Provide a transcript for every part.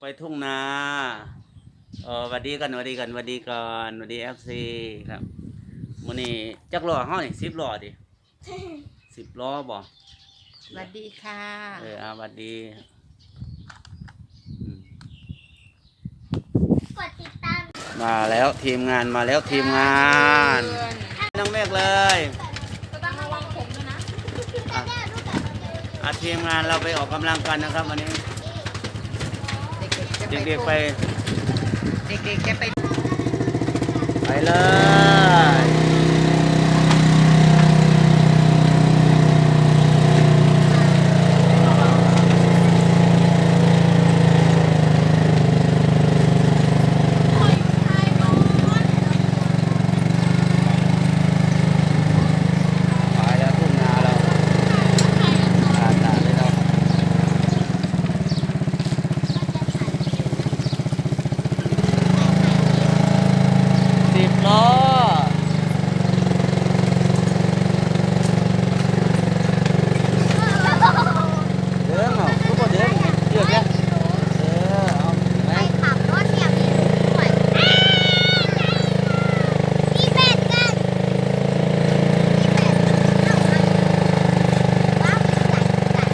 ไปทุ่งนาเออหวัดดีกันหวัดดีกันหวัดดีก่อนหวัดดีเอฟซีครับมื้อนี้จักล้อเฮานี่10ล้อดิ10ล้อบ่สวัสดีค่ะเอออาหวัดดีอืมกดติดตามมาแล้วทีมงานมาแล้วทีมงานน้องเมฆเลยก็ต้องระวังผมด้วยนะอะอะทีมงานเราไปออกกำลังกันนะครับวันนี้เด็กๆจะ เด็กๆไป เด็กๆจะไป ไปเลยไปแล้วทุ่งนาเราผ่านด่านเลยเราสิบล้อ เดินเอาทุกคนเดินเชือกแกเออเอาไหม ไปขับรถเนี่ยมีลูกด้วยมีเป็ดกันมีเป็ดเอามาว้าวใหญ่ใหญ่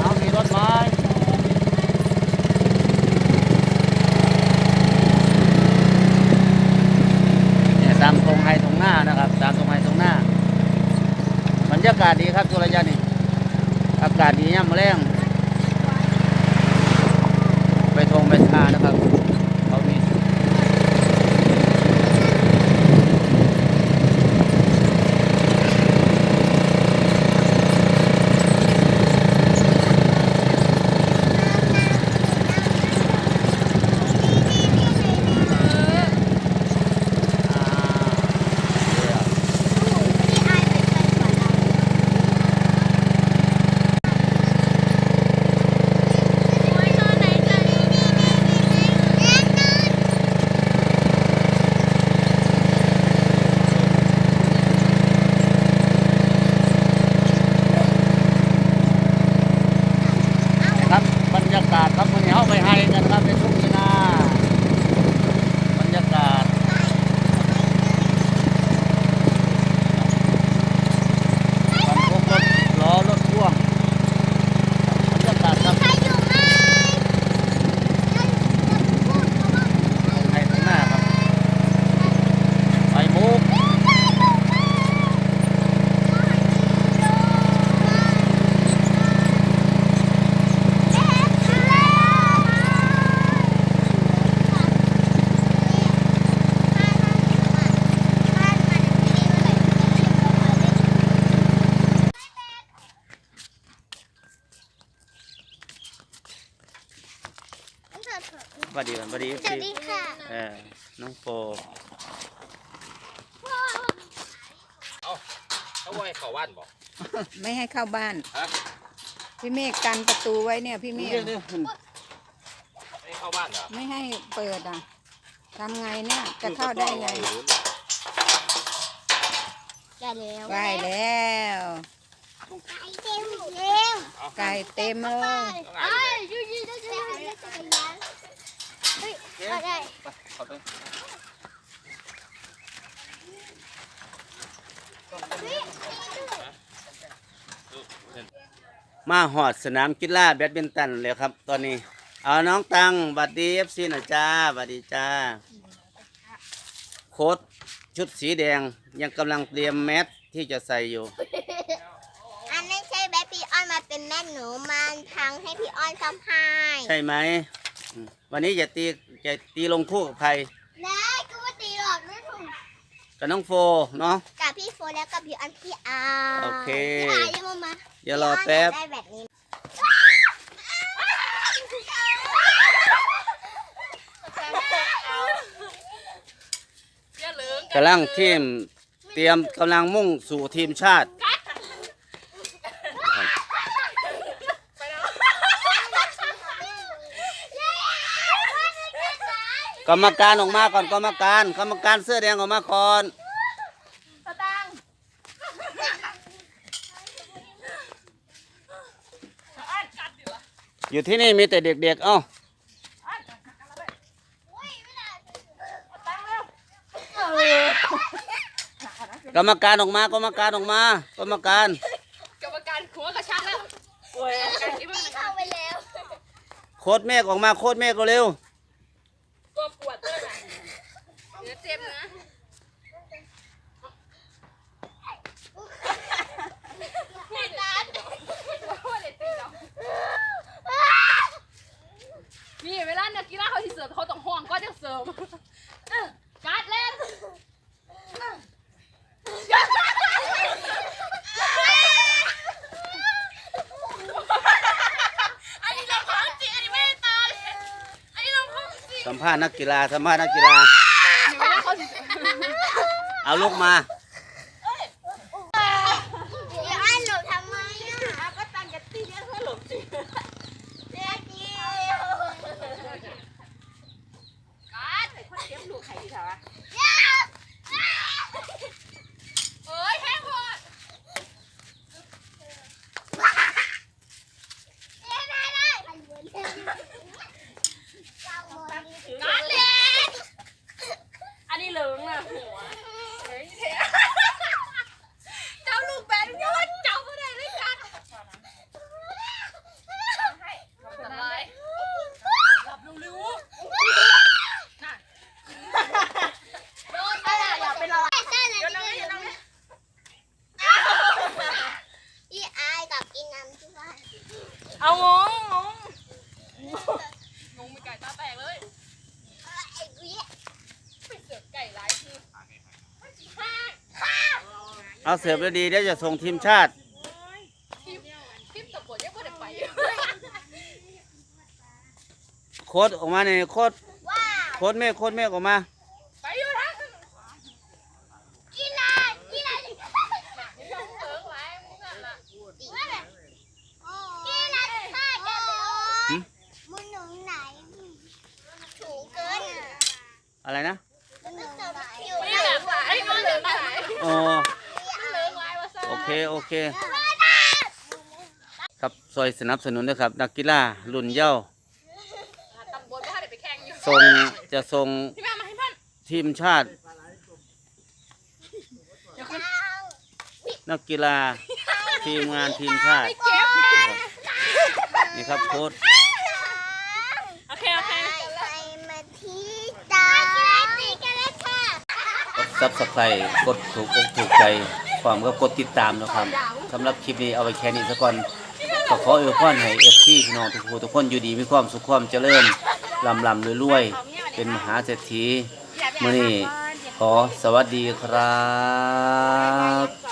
เอามีรถไหม้เนี่ยตามตรงไฮตรงหน้านะครับ ตามตรงไฮตรงหน้าบรรยากาศดีครับทุระยะนี่ อากาศดีย่ำแรงไปทงไปทานะครับเขามี ที่อายเป็นคนสวนเราโอ้ยนอนไหนกันนี่นี่นี่นี่เล่นนอน ครับบรรยากาศครับวันนี้เขาไปให้กันครับในทุ่งนาบรรยากาศบรรทุกรถล้อรถพ่วงบรรยากาศครับ ใครอยู่ไหมเราจะพูดเขาว่า ให้ข้างหน้าครับไปมุก สวัสดีครับสวัสดีสวัสดีค่ะเออน้องโฟเขาว่าให้เขาว่านบอกไม่ให้เข้าบ้าน ฮะพี่เมฆกันประตูไว้เนี่ยพี่เมฆเดี๋ยวเดี๋ยวให้เข้าบ้านเหรอไม่ให้เปิดอะทำไงเนี่ยจะเข้าได้ไงได้แล้วได้แล้วไก่เต็มแล้วไก่เต็มเลย ไปขอไปมาหอดสนามกีฬาแบดมินตันเลยครับ ตอนนี้ เอาน้องตังบัดดีเอฟซีหน่อยจ้าบัดดีจ้า โค้ดชุดสีแดงยังกำลังเตรียมแมสที่จะใส่อยู่ อันไม่ใช่แบบพี่อ้อนมาเป็นแม่หนูมันพังให้พี่อ้อนซ้ำพายใช่ไหมอืม วันนี้จะตีจะตีลงคู่กับใครได้กูว่าตีหลอดไม่ถูกกับน้องโฟเนาะ กับพี่โฟแล้วกับพี่อ้อนพี่อาโอเค พี่อายังมามาเดี๋ยวรอแป๊บ ได้แบบนี้กำลังทีมเตรียมกำลังมุ่งสู่ทีมชาติ กรรมการออกมาก่อนกรรมการกรรมการเสื้อแดงออกมาก่อนตังอยู่ที่นี่มีแต่เด็กๆเอ้ากรรมการออกมากรรมการออกมากรรมการกรรมการหัวกระชากแล้วโค้ดแมฆออกมาโคตรเมฆก็เร็ว เนื้อเจ็บนะไม่ได้ว่าเด็ดตีเรานี่เวลานักกีฬาเขาที่เสิร์ฟเขาต้องห่วงก็จะเสิร์ฟการ์ดเล่นอันนี้เราของจริงอันนี้ไม่ได้ตาเลยอันนี้เราของจริงๆสัมภาษณ์นักกีฬาสัมภาษณ์นักกีฬา เอาลูกมา เดี๋ยวอันหนูทำไมอะ ก็ตั้งกันตีเพื่อหลบจริง เจ๊เดียว การใส่คนเก็บลูกไข่ดีเถอะเอ้ยแห้งหมด เจ๊ได้ได้การเล่น การเล่นอันนี้เหลืองนะหัวเฮ้ยเท่เจ้าลูกแบนยอดเจ้าก็ได้เลยกันสบายหลับเร็วๆน่ะโดนไปอะอย่าเป็นอะไร เดี๋ เดี๋ยวน้องนี่เดี๋ยวน้องนี่ พี่อายกับกินน้ำที่บ้าน เอางงงงงงมีไก่ตาแตกเลย ไอ้กุ้ย ไปเสือกไก่หลายที เอาเสิร์ฟแล้วดีเดี๋ยวจะส่งทีมชาติทิมทิมตะปวดยังไม่ได้ไปโค้ดออกมาเนี่ยโค้ดว้าวโค้ดเมฆโค้ดเมฆออกมา ไปอยู่ทาง กินอะไรกินอะไร นี่ยังเสือกหลายมึงอะล่ะ กินอะไรป้าจะโดนมึงหนุนไหนถูเกิน อะไรนะ มึงหนุนไหนอยู่ ไม่เหลืองหลายมันเหลืองหลาย อ๋อ เหลืองหลายว่าซ่า โอเคโอเค ครับซอยสนับสนุนด้วยครับ นักกีฬารุ่นเย้าว์ตำบลก็ให้ไปแข่งอยู่ส่งจะส่งพี่แม่มาให้เพื่อนทีมชาตินักกีฬาทีมงานทีมชาติเก็บนี่ครับโค้ดโอเคโอเคใครมาที่ตาตีกันเลยค่ะกดซับสไครต์กดถูกอกถูกใจ พร้อมกับกดติดตามนะครับสำหรับคลิปนี้เอาไว้แค่นี้ซะก่อนก็ขออวยพรให้เอฟซีพี่น้องทุกผู้ทุกคนอยู่ดีมีความสุขความเจริญลำลำรวยๆเป็นมหาเศรษฐีมื่อนี้ขอสวัสดีครับ